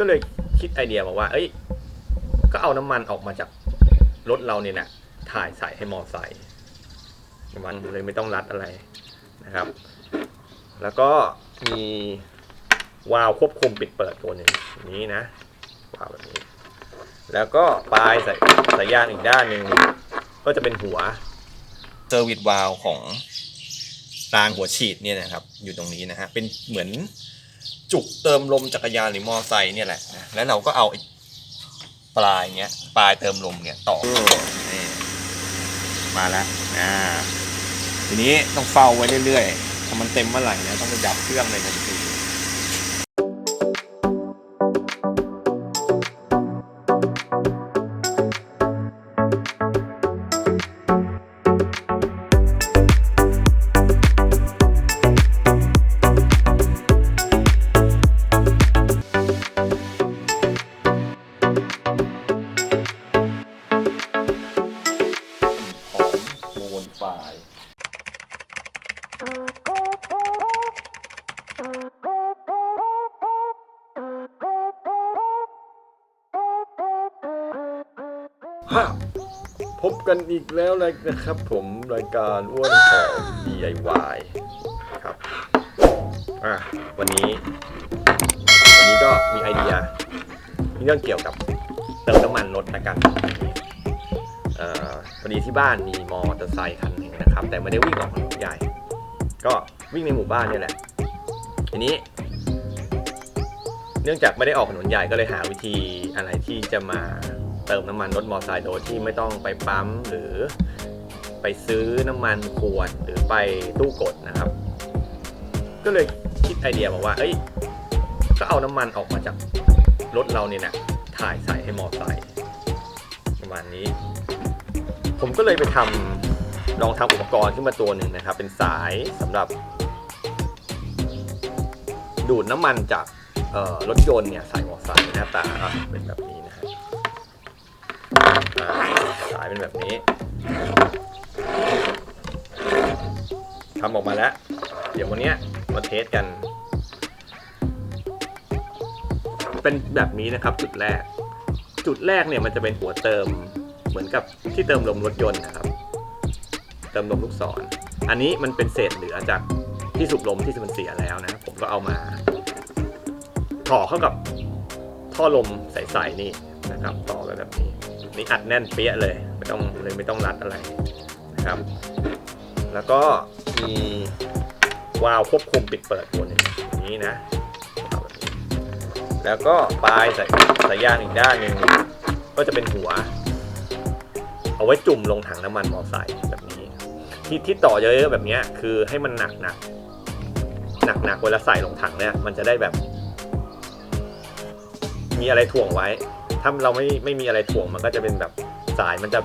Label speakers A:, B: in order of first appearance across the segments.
A: ก็เลยคิดไอเดียมาว่า เอ้ย ก็เอาน้ำมันออกมาจากรถเราเนี่ยนะถ่ายใส่ให้มอไซค์มันเลยไม่ต้องรัดอะไรนะครับ แล้วก็มีวาล์วควบคุมปิดเปิดตัวหนึ่งอย่างนี้นะวาล์วแบบนี้ แล้วก็ปลายสายสายยางอีกด้านหนึ่งก็จะเป็นหัวเซอร์วิสวาล์วของรางหัวฉีดเนี่ยนะครับ อยู่ตรงนี้นะฮะเป็นเหมือน จุกเติมลมจักรยานหรือมอไซค์เนี่ยแหละนะแล้วเราก็เอาไอ้ปลายเนี้ยปลายเติมลมเนี่ยต่อนี่มาแล้วอ่าทีนี้ต้องเฝ้าไว้เรื่อยๆถ้ามันเต็มเมื่อไหร่เนี่ยต้องไปดับเครื่องเลยทันที ฮะพบกันอีกแล้วเลยนะครับ ผมรายการอ้วนของ DIY ครับอะวันนี้ วันนี้ก็มีไอเดียเรื่องเกี่ยวกับเติมน้ำมันรถละกันเอ่อพอดีที่บ้านมีมอเตอร์ไซค์คันหนึ่งนะครับ แต่ไม่ได้วิ่งออกถนนใหญ่ ก็วิ่งในหมู่บ้านเนี่ยแหละทีนี้ เนื่องจากไม่ได้ออกถนนใหญ่ก็เลยหาวิธีอะไรที่จะมา เติมน้ำมันรถมอเตอร์ไซค์โดยที่ไม่ต้องไปปั๊มหรือไปซื้อน้ำมันขวดหรือไปตู้กดนะครับ ก็เลยคิดไอเดียมาว่า เอ้ย ก็เอาน้ำมันออกมาจากรถเราเนี่ยนะถ่ายใส่ให้มอเตอร์ไซค์ประมาณนี้ ผมก็เลยไปทำลองทำอุปกรณ์ขึ้นมาตัวหนึ่งนะครับ เป็นสายสำหรับ ดูดน้ำมันจากรถยนต์เนี่ยใส่มอเตอร์ไซค์หน้าตาเป็นแบบนี้ สายเป็นแบบนี้ทำออกมาแล้ว เดี๋ยววันนี้มาเทสกัน เป็นแบบนี้นะครับจุดแรก จุดแรกเนี่ยมันจะเป็นหัวเติมเหมือนกับที่เติมลมรถยนต์นะครับ เติมลมลูกศรอันนี้มันเป็นเศษเหลือจากที่สูบลมที่มันเสียแล้วนะ ผมก็เอามาต่อเข้ากับท่อลมใสๆนี่นะครับ ต่อไปแบบนี้ นี่อัดแน่นเปี้ยเลยไม่ต้องเลยไม่ต้องรัดอะไรนะครับ แล้วก็มีวาล์วควบคุมปิดเปิดตัวนึ่งนี้นะ แล้วก็ปลายสายสายยางอีกด้านหนึ่งก็จะเป็นหัว เอาไว้จุ่มลงถังน้ำมันมอไซค์แบบนี้ ที่ที่ต่อเยอะๆแบบนี้คือให้มันหนักหนักหนักหนักๆเวลาใส่ลงถังเนี่ยมันจะได้แบบ มีอะไรถ่วงไว้ ถ้าเราไม่ไม่มีอะไรถ่วงมันก็จะเป็นแบบสายมันจะ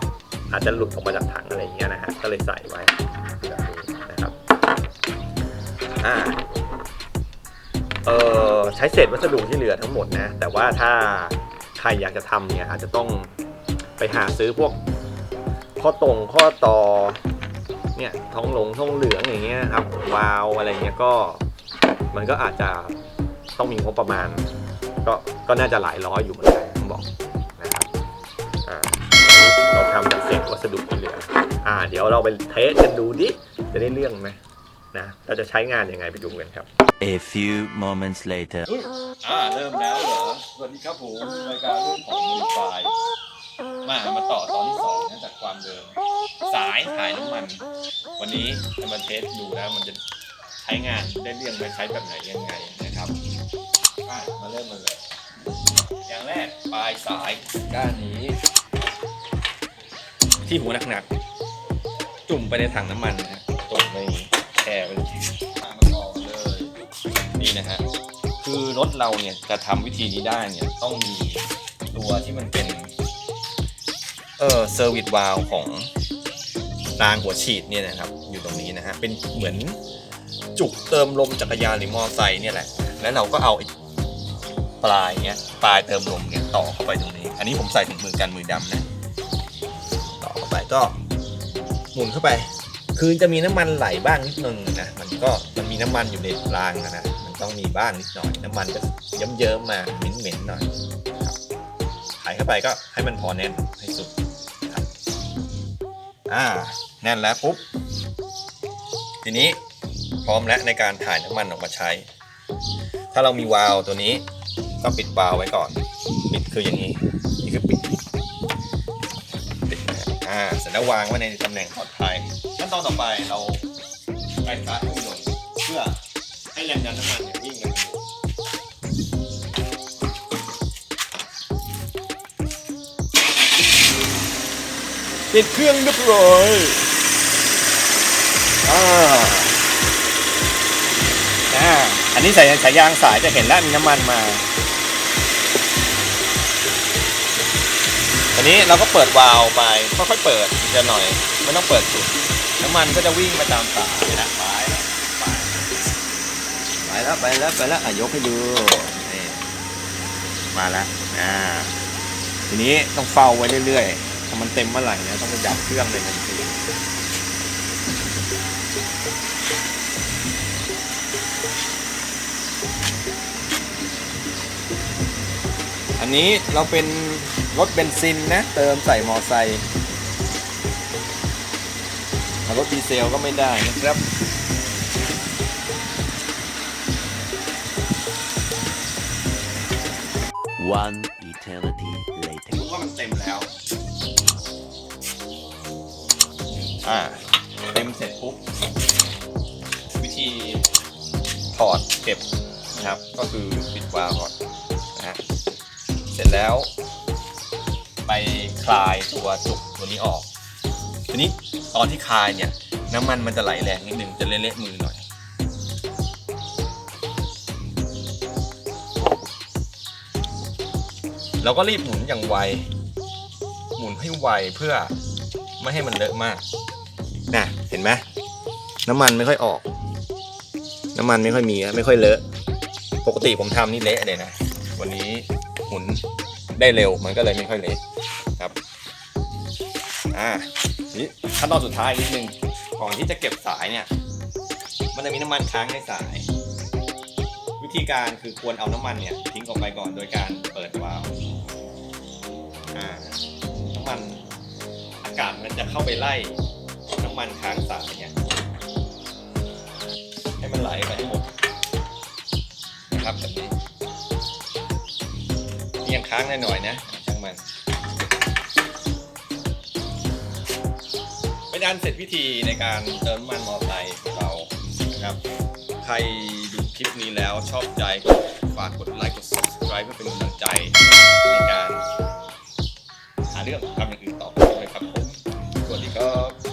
A: อาจจะหลุดออกมาจากถังอะไรอย่างเงี้ยนะฮะก็เลยใส่ไว้แบบนี้นะครับอ่าเออใช้เศษวัสดุที่เหลือทั้งหมดนะแต่ว่าถ้าใครอยากจะทำเนี่ยอาจจะต้องไปหาซื้อพวกข้อตรงข้อต่อเนี่ยท้องหลงท้องเหลืองอย่างเงี้ยครับวาล์วอะไรเงี้ยก็มันก็อาจจะต้องมีงบประมาณ ก็ก็น่าจะหลายร้อยอยู่เหมือนกัน บอกนะครับอ่าอันนี้เราทำจากเศษวัสดุที่เหลืออ่า เดี๋ยวเราไปเทสกันดูดิจะได้เรื่องไหมนะเราจะใช้งานยังไงไปดูกันครับ
B: A few moments later.
A: อ่าเริ่มแล้วเหรอสวัสดีครับผมรายการเรื่องของมูลไฟล์มามาต่อตอนที่สองนะจากความเดิม สายถ่ายน้ำมัน วันนี้จะมาเทสดูแล้วมันจะใช้งานได้เรื่องไหมใช้แบบไหนยังไงนะครับไปมาเริ่มกันเลย อย่างแรกปลายสายด้านนี้ ที่หัวหนักๆจุ่มไปในถังน้ำมันนะจุ่มไปแช่ไปเลยมามาต่อกเลยนี่นะฮะคือรถเราเนี่ยจะทำวิธีนี้ได้เนี่ยต้องมีตัวที่มันเป็น เออเซอร์วิสวาลของรางหัวฉีดเนี่ยนะครับ อยู่ตรงนี้นะฮะเป็นเหมือนจุกเติมลมจักรยานหรือมอไซค์เนี่ยแหละ แล้วเราก็เอา ปลายเนี้ยปลายเติมลมเนี่ยต่อเข้าไปตรงนี้ อันนี้ผมใส่ถุงมือกันมือดำนะต่อเข้าไปก็หมุนเข้าไป คือจะมีน้ำมันไหลบ้างนิดนึงนะมันก็มันมีน้ำมันอยู่ในรางนะมันต้องมีบ้างนิดหน่อย น้ำมันก็เยิ้มๆมาเหม็นๆหน่อยถ่ายเข้าไปก็ให้มันพอแน่นให้สุดอ่าแน่นแล้วปุ๊บทีนี้พร้อมแล้วในการถ่ายน้ำมันออกมาใช้ ถ้าเรามีวาล์วตัวนี้ ก็ปิดวาล์วไว้ก่อน ปิดคืออย่างนี้ นี่คือปิดปิดนะอ่าเสร็จแล้ววางไว้ในตำแหน่งปลอดภัยขั้นตอนต่อไปเราไปสตาร์ทเครื่องยนต์เพื่อให้แรงดันน้ำมันเนี่ยวิ่งกันอยู่ติดเครื่องเรียบร้อยอ่าอ่าอันนี้ใส่สายยางสายจะเห็นแล้วมีน้ำมันมา นนี้เราก็เปิดวาล์วไปค่อยๆเปิดทีละหน่อยไม่ต้องเปิดสุดน้ำมันก็จะวิ่งมาตามสายนะไปแล้วไปแล้วไปแล้วไปแล้วอะยกให้ดูนี่มาแล้วอ่าทีนี้ต้องเฝ้าไว้เรื่อยๆถ้ามันเต็มเมื่อไหร่เนี่ยต้องไปดับเครื่องเลยทันทีอันนี้เราเป็น รถเบนซินนะ เติมใส่มอไซค์ถ้ารถดีเซลก็ไม่ได้นะครับ
B: One eternity later.
A: รู้ว่ามันเต็มแล้ว อ่า เต็มเสร็จปุ๊บ วิธีถอดเก็บนะครับ ก็คือปิดวาล์วก่อนนะฮะเสร็จแล้ว ไปคลายตัวจุกตัวนี้ออก ทีนี้ตอนที่คลายเนี่ยน้ำมันมันจะไหลแรงนิดนึงจะเละๆมือหน่อย เราก็รีบหมุนอย่างไว หมุนให้ไวเพื่อไม่ให้มันเลอะมากน่ะเห็นไหมน้ำมันไม่ค่อยออก น้ำมันไม่ค่อยมีอะไม่ค่อยเลอะ ปกติผมทำนี่เละเลยนะ วันนี้หมุน ได้เร็วมันก็เลยไม่ค่อยเละครับอ่านี้ขั้นตอนสุดท้ายนิดนึงก่อนที่จะเก็บสายเนี่ย มันจะมีน้ำมันค้างในสาย วิธีการคือควรเอาน้ำมันเนี่ยทิ้งออกไปก่อนโดยการเปิดวาล์วอ่าน้ำมันอากาศมันจะเข้าไปไล่น้ำมันค้างสายเนี่ยให้มันไหลไปให้หมดนะครับแบบนี้ ค้างหน่อยๆนะช่างมันเป็นอันเสร็จพิธีในการเติมน้ำมันมอเตอร์ไซค์เรานะครับ ใครดูคลิปนี้แล้วชอบใจก็ฝากกดไลค์กด subscribe เพื่อเป็นกำลังใจในการ หาเรื่องทำอย่างอื่นต่อไปด้วยครับผมสวัสดีครับ